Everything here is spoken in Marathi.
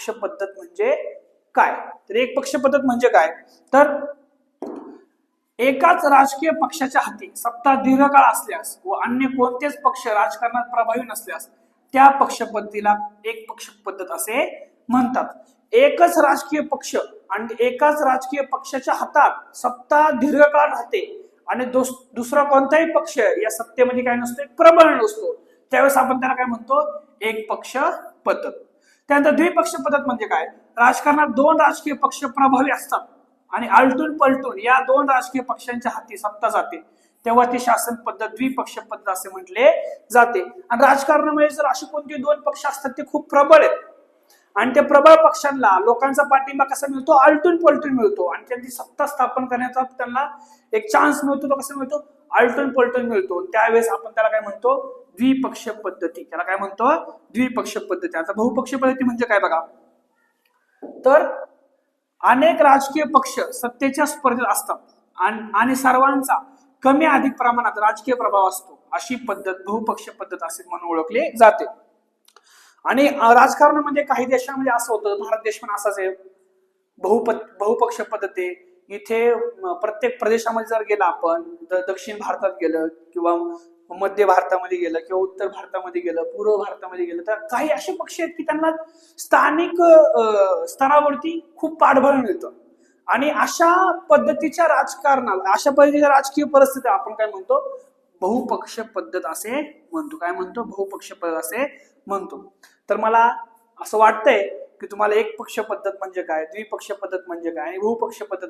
पक्ष पद्धत म्हणजे काय? तर एक पक्ष पद्धत म्हणजे काय? तर एकाच राजकीय पक्षाच्या हाती सत्ता दीर्घकाळ असल्यास व अन्य कोणतेच पक्ष राजकारणात प्रभावी नसल्यास त्या पक्ष पद्धतीला एक पक्ष पद्धत असे म्हणतात. एकच राजकीय पक्ष आणि एकाच राजकीय पक्षाच्या हातात सत्ता दीर्घकाळ राहते आणि दुसरा कोणताही पक्ष या सत्तेमध्ये काय नसतो एक प्रबळ नसतो. त्यावेळेस आपण त्याला काय म्हणतो? एक पक्ष पद्धत त्यानंतर द्विपक्ष पद्धत म्हणजे काय? राजकारणात दोन राजकीय पक्ष प्रभावी असतात आणि आलटून पलटून या दोन राजकीय पक्षांच्या हाती सत्ता जाते. तेव्हा ती शासन पद्धत द्विपक्ष पद्धत असे म्हटले जाते. आणि राजकारणामध्ये जर अशी कोणती दोन पक्ष असतात ते खूप प्रबळ आहेत. आणि त्या प्रबळ पक्षांना लोकांचा पाठिंबा कसा मिळतो? आलटून पलटून मिळतो. आणि त्यांची सत्ता स्थापन करण्याचा त्यांना एक चान्स मिळतो तो कसा मिळतो? आलटून पलटून मिळतो. त्यावेळेस आपण त्याला काय म्हणतो? द्विपक्ष पद्धती. त्याला काय म्हणतो? द्विपक्ष पद्धती. आता बहुपक्ष पद्धती म्हणजे काय बघा? तर अनेक राजकीय पक्ष सत्तेच्या स्पर्धेत असतात. आणि सर्वांचा कमी अधिक प्रमाणात राजकीय प्रभाव असतो. अशी पद्धत बहुपक्ष पद्धत असे म्हणून ओळखली जाते. आणि राजकारणामध्ये म्हणजे काही देशांमध्ये असं होतं. भारत देश पण असाच आहे. बहुप बहुपक्ष पद्धती. इथे प्रत्येक प्रदेशामध्ये जर गेला आपण दक्षिण भारतात गेलं किंवा मध्य भारतामध्ये गेलं किंवा उत्तर भारतामध्ये गेलं पूर्व भारतामध्ये गेलं तर काही असे पक्ष आहेत की त्यांना स्थानिक स्तरावरती खूप पाठबळ मिळतं. आणि अशा पद्धतीच्या राजकारणाला अशा पद्धतीच्या राजकीय परिस्थिती आपण काय म्हणतो? बहुपक्ष पद्धत असे म्हणतो. काय म्हणतो? बहुपक्ष पद्धत असे म्हणतो. तर मला असं वाटतंय की तुम्हाला एक पक्ष पद्धत म्हणजे काय? द्विपक्ष पद्धत म्हणजे काय? आणि बहुपक्ष पद्धत